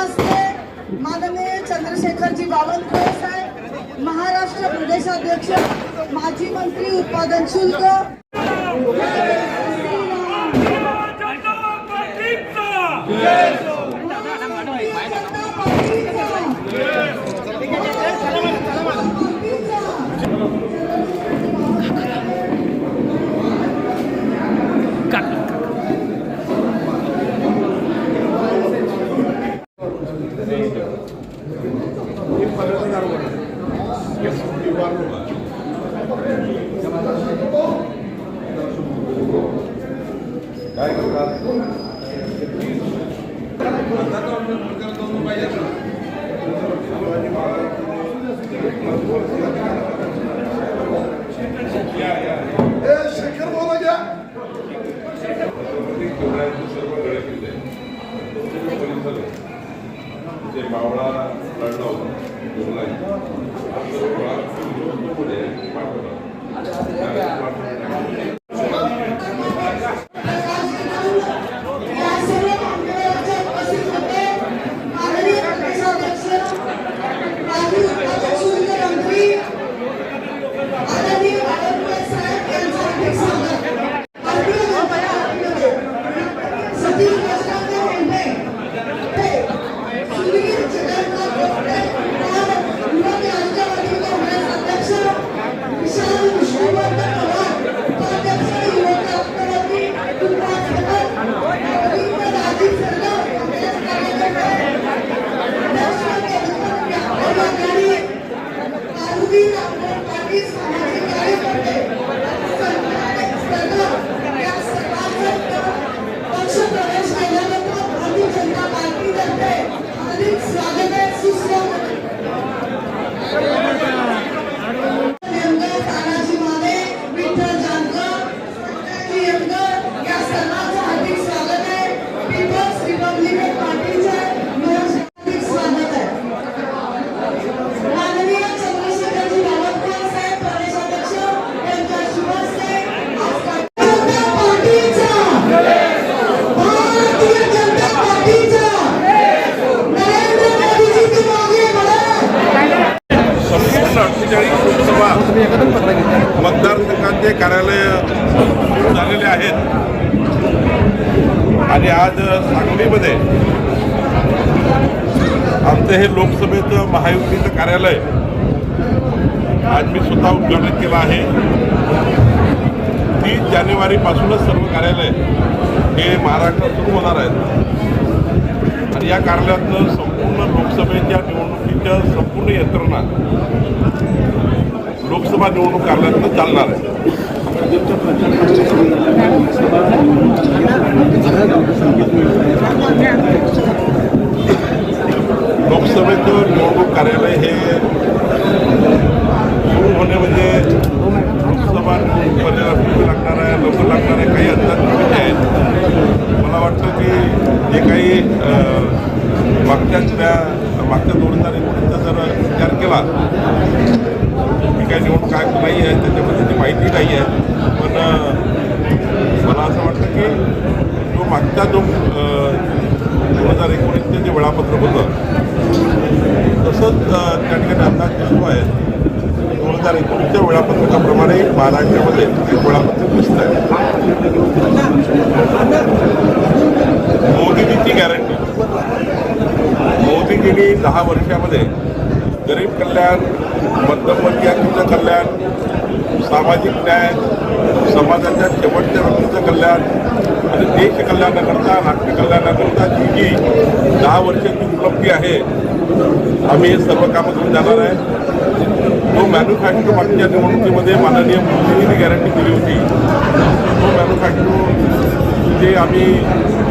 हस्ते माननीय चंद्रशेखरजी बावनकुळे साहेब महाराष्ट्र प्रदेशाध्यक्ष माजी मंत्री उत्पादन शुल्क जनता যে মাওড়া লড়াও গোলাই আপনারা পাঠানো आहेत. आणि आज सांगलीमध्ये आमचं हे लोकसभेचं महायुतीचं कार्यालय आज मी स्वतः उद्घाटन केलं आहे. तीस जानेवारीपासूनच सर्व कार्यालय हे महाराष्ट्रात सुरू होणार आहेत. आणि या कार्यालयातनं संपूर्ण लोकसभेच्या निवडणुकीच्या संपूर्ण यंत्रणा लोकसभा निवडणूक कार्यालयातनं चालणार आहे. लोकसभेचं निवडणूक कार्यालय हे सुरू होणे म्हणजे लोकसभा निवडणुकीमध्ये वेळ लागणार आहे लवकर लागणार आहे काही अंतर आहेत मला वाटतं की जे काही अं, मागच्याच त्या मागच्या दोन हजार एकोणीसचा जर विचार केला की काही निवडणूक आयोग नाही आहे त्याच्यामध्ये ती माहिती नाही आहे पण अं, मला असं वाटतं की जो मागचा जो दोन हजार एकोणीसचे जे वेळापत्रक होतं तसंच त्या ठिकाणी आता दिसतो आहे दोन हजार एकोणीसच्या वेळापत्रकाप्रमाणे महाराष्ट्रामध्ये एक वेळापत्रक दिसत आहे मोदीजीची गॅरंटी मोदीजींनी दहा वर्षामध्ये गरीब कल्याण मध्यमवर्गीयांचं कल्याण सामाजिक न्याय समाजाच्या शेवटच्या व्यक्तीचं कल्याण आणि देश कल्याणाकरता राष्ट्र कल्याणाकरता जी जी दहा वर्षाची उपलब्धी आहे आम्ही हे सर्व कामं करून जाणार आहे. तो मॅन्युफॅक्चर मागच्या निवडणुकीमध्ये माननीय मोदींनी गॅरंटी दिली होती तो मॅन्युफॅक्चर जे आम्ही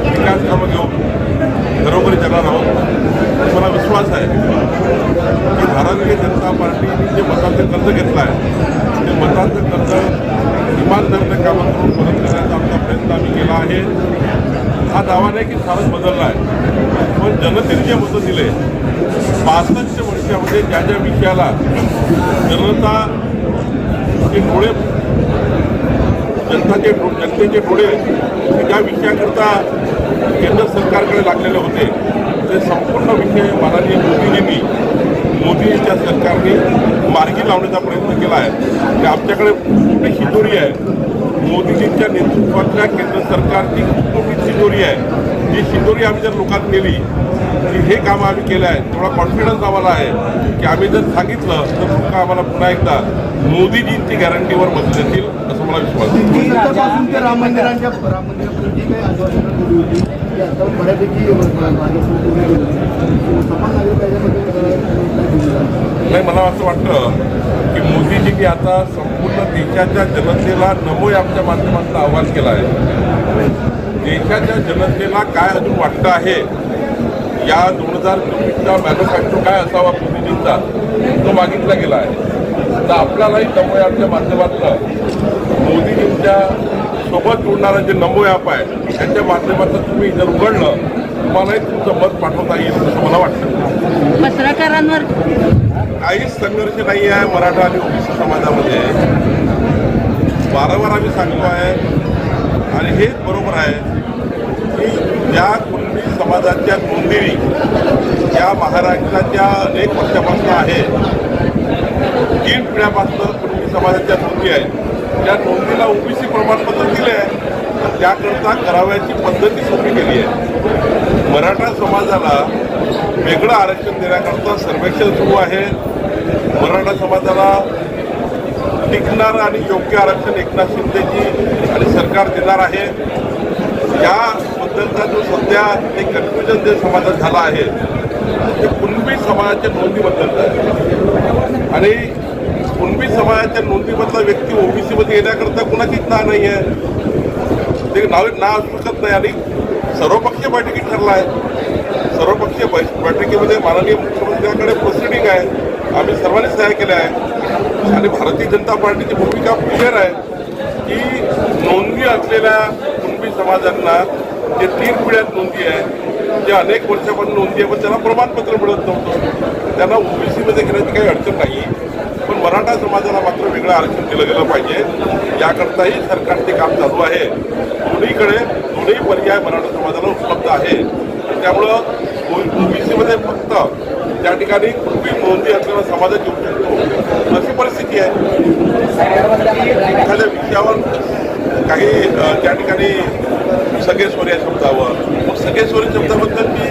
विकास कामं घेऊन घरोघरी जाणार आहोत मला विश्वास आहे की भारतीय जनता पार्टीने जे मताचं कर्ज घेतलं आहे ते कर्ज इमानदारीने कामं करून परत करण्याचा आमचा प्रयत्न आम्ही केला आहे. हा दावा नाही की फारच बदलला आहे. पण जनतेने जे मतं दिले पासष्ट वर्षामध्ये ज्या ज्या विषयाला जनता जे डोळे जनताचे जनतेचे डोळे ज्या विषयाकरता केंद्र सरकारकडे लागलेले होते ते संपूर्ण विषय माननीय मोदीजींनी मोदीच्या सरकारने मार्गी लावण्याचा प्रयत्न केला आहे. की आमच्याकडे मोठी शिदोरी आहे? मोदीजींच्या नेतृत्वातल्या केंद्र सरकारची खूप मोठी आहे. ही शिजोरी आम्ही जर लोकांत केली की हे काम आम्ही केलं आहे. तेवढा कॉन्फिडन्स आम्हाला आहे की आम्ही जर सांगितलं तर लोक आम्हाला पुन्हा एकदा मोदीजींची गॅरंटीवर मत देतील असं मला विश्वास आहे. नाही मला असं वाटतं की मोदीजींनी आता संपूर्ण देशाच्या जनतेला नमो ॲपच्या माध्यमातून आवाहन केला आहे. देशाच्या जनतेला काय अजून वाटतं आहे? या दोन हजार चोवीसचा मॅन्युफॅक्चर काय असावा मोदीजींचा? तो मागितला गेला आहे. तर आपल्यालाही नमो ॲपच्या माध्यमातून. मोदीजींच्या सोबत जोडणारा जे नमो ॲप आहे त्याच्या माध्यमातून तुम्ही जर उघडलं तुम्हालाही तुमचं मत पाठवता येईल असं मला वाटतं. पत्रकारांवर? काहीच संघर्ष नाही आहे मराठा आणि ओबीसी समाजामध्ये. वारंवार आम्ही सांगतो आहे आणि हेच बरोबर आहे की ज्या कुणबी समाजाच्या नोंदणी या महाराष्ट्राच्या अनेक वर्षापासून आहे तीन पिढ्यापासून कुणबी समाजाच्या नोंदी आहेत. त्या नोंदीला ओबीसी प्रमाणपत्र दिले आहे त्याकरता करावयाची पद्धती सोपी केली आहे. मराठा समाजाला वेगळं आरक्षण देण्याकरता सर्वेक्षण सुरू आहे. मराठा समाजाला टिकणारं आणि योग्य आरक्षण एकनाथ शिंदेजी आणि सरकार देणार आहे. याबद्दलचा जो सध्या एक कन्फ्युजन जे समाजात झाला आहे ते कुणबी समाजाच्या नोंदीबद्दलचं आहे. आणि कुणबी समाजाच्या नोंदीमधला व्यक्ती ओबीसीमध्ये येण्याकरता कुणाचीच ना नाही आहे ते नाव नाव असू शकत नाही. आणि सर्वपक्षीय बैठकी ठरला आहे सर्वपक्षीय बै- बैठकीमध्ये माननीय मुख्यमंत्र्यांकडे प्रोसिडिंग आहे आम्ही सर्वांनी सह्या केले आहे. आणि भारतीय जनता पार्टीची भूमिका क्लिअर आहे की नोंदणी असलेल्या कुणबी समाजांना जे तीन पिढ्यात नोंदी आहे जे अनेक वर्षापासून नोंदी आहे पण त्यांना प्रमाणपत्र मिळत नव्हतं. त्यांना ओबीसीमध्ये घेण्याची काही अडचण नाही पण मराठा समाजाला मात्र वेगळं आरक्षण दिलं गेलं पाहिजे. याकरताही सरकारचे काम चालू आहे. दोन्हीकडे दोन्ही पर्याय मराठा समाजाला उपलब्ध आहे. त्यामुळं ओबीसीमध्ये फक्त त्या ठिकाणी कुणबी नोंदी असलेला समाजात येऊ शकतो. अशी परिस्थिती आहे. एखाद्या विषयावर काही त्या ठिकाणी सगळेश्वरी या शब्दावर मग सगळेश्वरी शब्दाबद्दल मी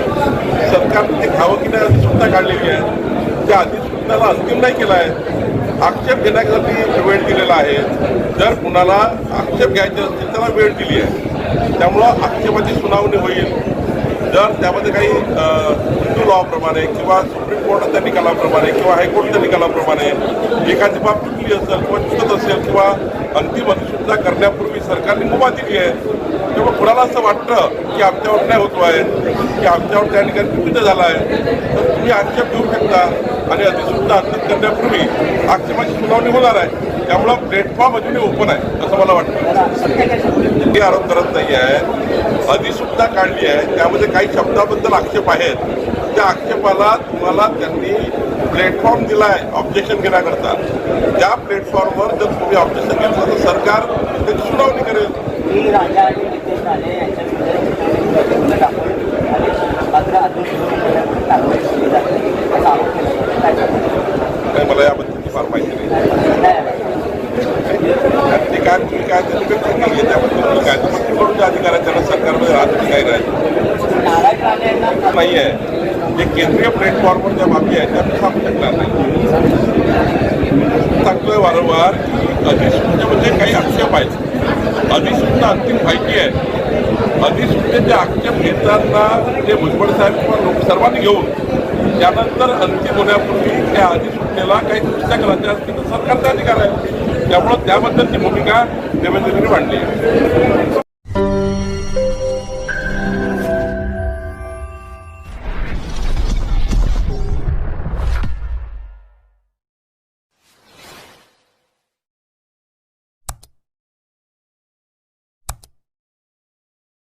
सरकारने ते की नाही अधिसूचना काढलेली आहे. त्या अधिसूचनाला अंतिम नाही केला आहे. आक्षेप घेण्यासाठी वेळ दिलेला आहे. जर कुणाला आक्षेप घ्यायचे असतील त्याला वेळ दिली आहे. त्यामुळं आक्षेपाची सुनावणी होईल. जर त्यामध्ये काही टू लॉप्रमाणे किंवा सुप्रीम कोर्टाच्या निकालाप्रमाणे किंवा हायकोर्टच्या निकालाप्रमाणे एखादी बाब चुकली असेल किंवा चुकत असेल किंवा अंतिम अधिसूचना करण्यापूर्वी सरकारने मुभा दिली आहे तेव्हा कुणाला असं वाटतं की आमच्यावर नाही होतो आहे की आमच्यावर त्या ठिकाणी चुकीचं झालं आहे? तर तुम्ही आक्षेप घेऊ शकता आणि अधिसूचना अंतिम करण्यापूर्वी आक्षेपाची सुनावणी होणार आहे. त्यामुळं प्लॅटफॉर्म अजूनही ओपन आहे असं मला वाटतं. मी आरोप करत नाही आहे अधिसूचना काढली आहे. त्यामध्ये काही शब्दाबद्दल आक्षेप आहेत. त्या आक्षेपाला तुम्हाला त्यांनी प्लॅटफॉर्म दिला आहे ऑब्जेक्शन घेण्याकरता. त्या प्लॅटफॉर्मवर जर तुम्ही ऑब्जेक्शन घेतलं तर सरकार त्याची सुनावणी करेल मी राजा आणि नितेश राणे यांच्या विरुद्ध दाखवली आणि मात्र अध्यक्ष कारवाई केली जाते असा आरोप केला जातो. काय सांगता? नाही मला याबद्दलची फार माहिती नाही नाही. ते काय तुम्ही काय त्याची व्यक्त केली आहे त्याबद्दल मी काय तर पकडून जे अधिकार आहे त्यांना सरकारमध्ये राहत काय नाही नारायण राणे यांना नाही आहे जे केंद्रीय ज्या बाबी आहेत त्या मी सांगू शकणार नाही. सांगतोय वारंवार की अधिसूचना म्हणजे, म्हणजे काही आक्षेप आहेत. अधिसूचना अंतिम माहिती आहे. अधिसूचनेचे आक्षेप घेताना ते भुजबळ साहेब किंवा लोक सर्वांनी घेऊन त्यानंतर अंतिम होण्यापूर्वी त्या अधिसूचनेला काही दुरुस्त्या करायच्या असतील तर सरकारचा अधिकार आहे त्यामुळं त्याबद्दलची भूमिका देवेंद्रजींनी मांडली आहे.